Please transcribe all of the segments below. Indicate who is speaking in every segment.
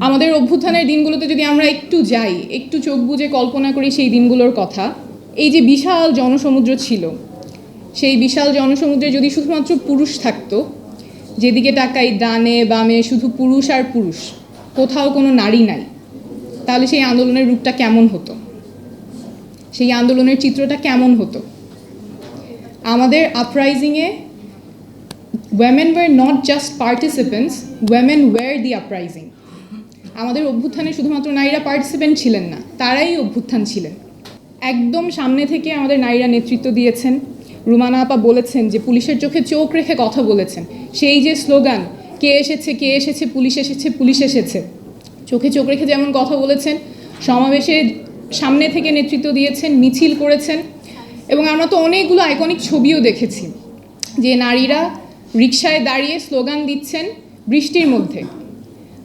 Speaker 1: আমাদের অভ্যুত্থানের দিনগুলোতে যদি আমরা একটু যাই, একটু চোখ বুজে কল্পনা করি সেই দিনগুলোর কথা, এই যে বিশাল জনসমুদ্র ছিল, সেই বিশাল জনসমুদ্রে যদি শুধুমাত্র পুরুষ থাকতো, যেদিকে তাকাই ডানে বামে শুধু পুরুষ আর পুরুষ, কোথাও কোনো নারী নাই, তাহলে সেই আন্দোলনের রূপটা কেমন হতো? সেই আন্দোলনের চিত্রটা কেমন হতো? আমাদের আপরাইজিংয়ে women were not just participants, women were the uprising. আমাদের অভ্যুত্থানে শুধুমাত্র নারীরা পার্টিসিপেন্ট ছিলেন না, তারাই অভ্যুত্থান ছিলেন। একদম সামনে থেকে আমাদের নারীরা নেতৃত্ব দিয়েছেন। রুমানা আপা বলেছেন যে, পুলিশের চোখে চোখ রেখে কথা বলেছেন। সেই যে স্লোগান, কে এসেছে কে এসেছে, পুলিশ এসেছে পুলিশ এসেছে। চোখে চোখ রেখে যেমন কথা বলেছেন, সমাবেশে সামনে থেকে নেতৃত্ব দিয়েছেন, মিছিল করেছেন এবং আমরা তো অনেকগুলো আইকনিক ছবিও দেখেছি যে নারীরা রিকশায় দাঁড়িয়ে স্লোগান দিচ্ছেন বৃষ্টির মধ্যে।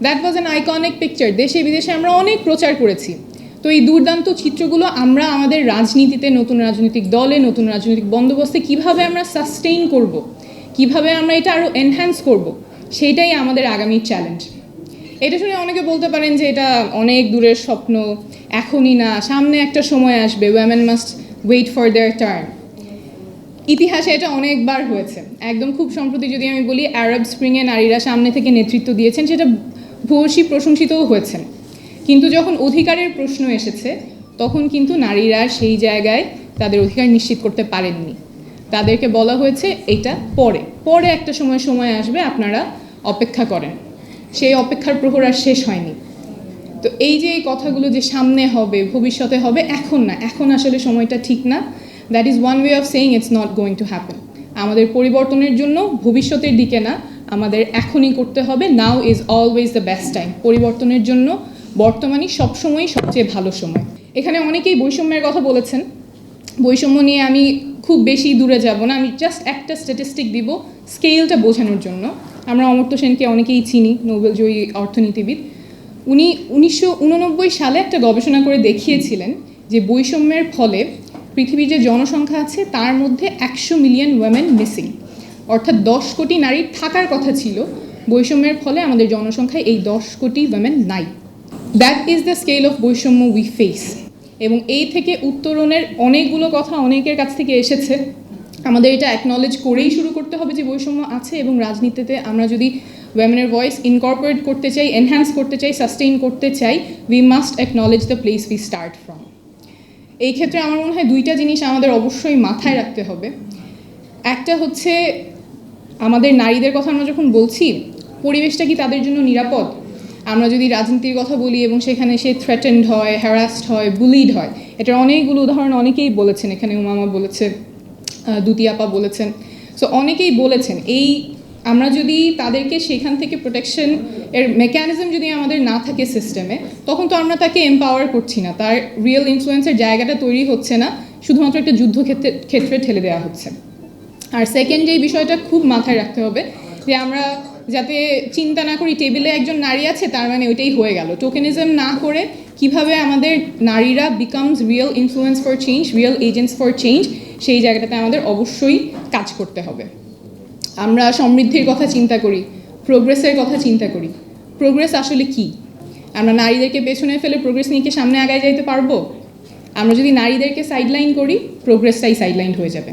Speaker 1: That was an iconic picture দেশে বিদেশে আমরা অনেক প্রচার করেছি। তো এই দুর্দান্ত চিত্রগুলো আমরা আমাদের রাজনীতিতে, নতুন রাজনৈতিক দলে, নতুন রাজনৈতিক বন্দোবস্তে কীভাবে আমরা সাস্টেইন করব? কীভাবে আমরা এটা আরও এনহ্যান্স করব? সেইটাই আমাদের আগামী চ্যালেঞ্জ এটা শুনে অনেকে বলতে পারেন যে এটা অনেক দূরের স্বপ্ন, এখনই না, সামনে একটা সময় আসবে women must wait for their turn ইতিহাসে এটা অনেকবার হয়েছে। একদম খুব সম্প্রতি যদি আমি বলি আরব স্প্রিংয়ে নারীরা সামনে থেকে নেতৃত্ব দিয়েছেন, সেটা ভূয়সী প্রশংসিতও হয়েছেন। কিন্তু যখন অধিকারের প্রশ্ন এসেছে, তখন কিন্তু নারীরা সেই জায়গায় তাদের অধিকার নিশ্চিত করতে পারেননি। তাদেরকে বলা হয়েছে, এটা পরে। পরে একটা সময় সময় আসবে, আপনারা অপেক্ষা করেন। সেই অপেক্ষার প্রহর আর শেষ হয়নি। তো এই যে এই কথাগুলো যে সামনে হবে, ভবিষ্যতে হবে, এখন না। এখন আসলে সময়টা ঠিক না। That is one way of saying it's not going to happen আমাদের পরিবর্তনের জন্য ভবিষ্যতের দিকে না আমাদের এখনই করতে হবে। Now is always the best time পরিবর্তনের জন্য বর্তমানই সবসময়ই সবচেয়ে ভালো সময়। এখানে অনেকেই বৈষম্যের কথা বলেছেন। বৈষম্য নিয়ে আমি খুব বেশি দূরে যাব না। আমি জাস্ট একটা স্ট্যাটিস্টিক দিব স্কেলটা বোঝানোর জন্য। আমরা অমর্ত্য সেনকে অনেকেই চিনি নোবেল জয়ী অর্থনীতিবিদ। উনি উনিশশো উননব্বই সালে একটা গবেষণা করে দেখিয়েছিলেন যে বৈষম্যের ফলে পৃথিবীর যে জনসংখ্যা আছে, তার মধ্যে একশো মিলিয়ন ওয়েমেন মিসিং অর্থাৎ দশ কোটি নারীর থাকার কথা ছিল, বৈষম্যের ফলে আমাদের জনসংখ্যায় এই দশ কোটি ওয়েমেন নাই। That is the scale of বৈষম্য উই ফেস এবং এই থেকে উত্তরণের অনেকগুলো কথা অনেকের কাছ থেকে এসেছে। আমাদের এটা অ্যাকনলেজ করেই শুরু করতে হবে যে বৈষম্য আছে এবং রাজনীতিতে আমরা যদি ওয়েমেনের ভয়েস ইনকর্পোরেট করতে চাই এনহ্যান্স করতে চাই সাস্টেইন করতে চাই we must acknowledge the place we start from এই ক্ষেত্রে আমার মনে হয় দুইটা জিনিস আমাদের অবশ্যই মাথায় রাখতে হবে। একটা হচ্ছে আমাদের নারীদের কথা আমরা যখন বলছি, পরিবেশটা কি তাদের জন্য নিরাপদ? আমরা যদি রাজনীতির কথা বলি এবং সেখানে সে থ্রেটেন্ড হয় হ্যারাসড হয় বুলিড হয়, এটার অনেকগুলো উদাহরণ অনেকেই বলেছেন, এখানে উমামা বলেছে দুতিয়াপা বলেছেন। সো অনেকেই বলেছেন, এই আমরা যদি তাদেরকে সেখান থেকে প্রোটেকশন এর মেকানিজম যদি আমাদের না থাকে সিস্টেমে তখন তো আমরা তাকে এম্পাওয়ার করছি না। তার রিয়েল ইনফ্লুয়েন্সের জায়গাটা তৈরি হচ্ছে না, শুধুমাত্র একটা যুদ্ধক্ষেত্রে, ক্ষেত্রে ঠেলে দেওয়া হচ্ছে। আর সেকেন্ড যেই বিষয়টা খুব মাথায় রাখতে হবে, যে আমরা যাতে চিন্তা না করি টেবিলে একজন নারী আছে, তার মানে ওইটাই হয়ে গেল। টোকেনিজম না করে কীভাবে আমাদের নারীরা becomes real influence for change real agents for change সেই জায়গাটাতে আমাদের অবশ্যই কাজ করতে হবে। আমরা সমৃদ্ধির কথা চিন্তা করি প্রোগ্রেসের কথা চিন্তা করি। প্রোগ্রেস আসলে কি? আমরা নারীদেরকে পেছনে ফেলে প্রোগ্রেস নিয়ে কি সামনে আগায় যাইতে পারব? আমরা যদি নারীদেরকে সাইডলাইন করি প্রোগ্রেসটাই সাইডলাইন হয়ে যাবে।